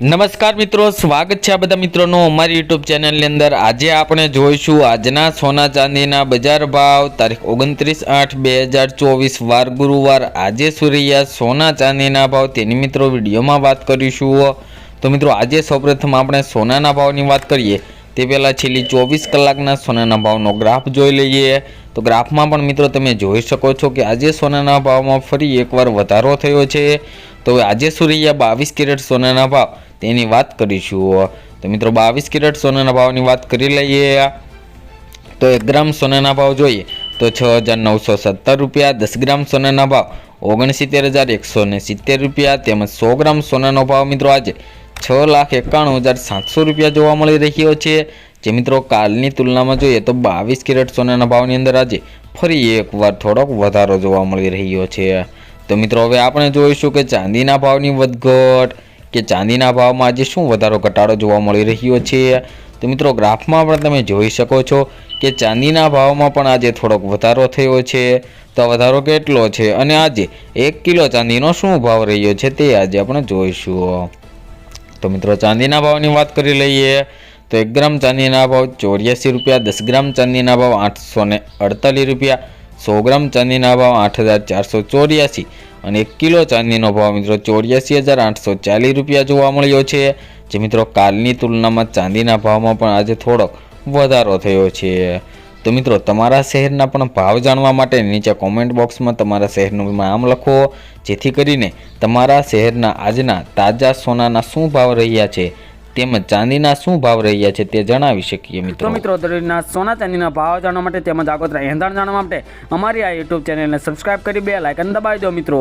નમસ્કાર મિત્રો, સ્વાગત છે આ બધા મિત્રોનું અમારી યુટ્યુબ ચેનલની અંદર. આજે આપણે જોઈશું આજના સોના ચાંદીના બજાર ભાવ, તારીખ ઓગણત્રીસ આઠ બે હજાર ચોવીસ, વાર ગુરુવાર. આજે સુરૈયા સોના ચાંદીના ભાવ તેની મિત્રો વિડીયોમાં વાત કરીશું. તો મિત્રો, આજે સૌપ્રથમ આપણે સોનાના ભાવની વાત કરીએ. તે પહેલાં છેલ્લી ચોવીસ કલાકના સોનાના ભાવનો ગ્રાફ જોઈ લઈએ. તો ગ્રાફમાં પણ મિત્રો તમે જોઈ શકો છો કે આજે સોનાના ભાવમાં ફરી એકવાર વધારો થયો છે. તો આજે સુરૈયા બાવીસ કેરેટ સોનાના ભાવ તેની વાત કરીશું તો મિત્રો બાવીસ કેરેટ સોનાના ભાવની વાત કરી લઈએ. તો એક ગ્રામ સોનાના ભાવ જોઈએ તો છ હજાર નવસો સત્તર રૂપિયા, દસ ગ્રામ સોનાના ભાવ ઓગણસિત્તેર હજાર એકસો ને સિત્તેર રૂપિયા, તેમજ સો ગ્રામ સોનાનો ભાવ મિત્રો આજે છ લાખ એકાણું હજાર સાતસો રૂપિયા જોવા મળી રહ્યો છે. જે મિત્રો કાલની તુલનામાં જોઈએ તો બાવીસ કેરેટ સોનાના ભાવની અંદર આજે ફરી એકવાર થોડોક વધારો જોવા મળી રહ્યો છે. તો મિત્રો, હવે આપણે જોઈશું કે ચાંદીના ભાવની વધઘટ કે ચાંદીના ભાવમાં આજે શું વધારો ઘટાડો જોવા મળી રહ્યો છે. તો મિત્રો, ગ્રાફમાં પણ તમે જોઈ શકો છો કે ચાંદીના ભાવમાં પણ આજે થોડોક વધારો થયો છે. તો વધારો કેટલો છે અને આજે એક કિલો ચાંદીનો શું ભાવ રહ્યો છે તે આજે આપણે જોઈશું. તો મિત્રો, ચાંદીના ભાવની વાત કરી લઈએ તો એક ગ્રામ ચાંદીના ભાવ ચોર્યાસી રૂપિયા, દસ ગ્રામ ચાંદીના ભાવ આઠસો અડતાલીસ રૂપિયા સો ગ્રામ ચાંદીના ભાવ આઠ હજાર ચારસો ચોર્યાસી અને એક કિલો ચાંદીનો ભાવ મિત્રો ચોર્યાસી હજાર આઠસો ચાલીસ રૂપિયા જોવા મળ્યો છે. જે મિત્રો કાલની તુલનામાં ચાંદીના ભાવમાં પણ આજે થોડોક વધારો થયો છે. તો મિત્રો તમારા શહેરના પણ ભાવ જાણવા માટે નીચે કોમેન્ટ બોક્સમાં તમારા શહેરનું નામ લખો, જેથી કરીને તમારા શહેરના આજના તાજા સોનાના શું ભાવ રહ્યા છે તેમજ ચાંદીના શું ભાવ રહ્યા છે તે જણાવી શકીએ મિત્રો. મિત્રો દરરોજના સોના ચાંદીના ભાવ જાણવા માટે તેમજ આગોતરા એંધાણ જાણવા માટે અમારી આ યુટ્યુબ ચેનલને સબસ્ક્રાઇબ કરી, બે લાઇકન દબાવી દો મિત્રો.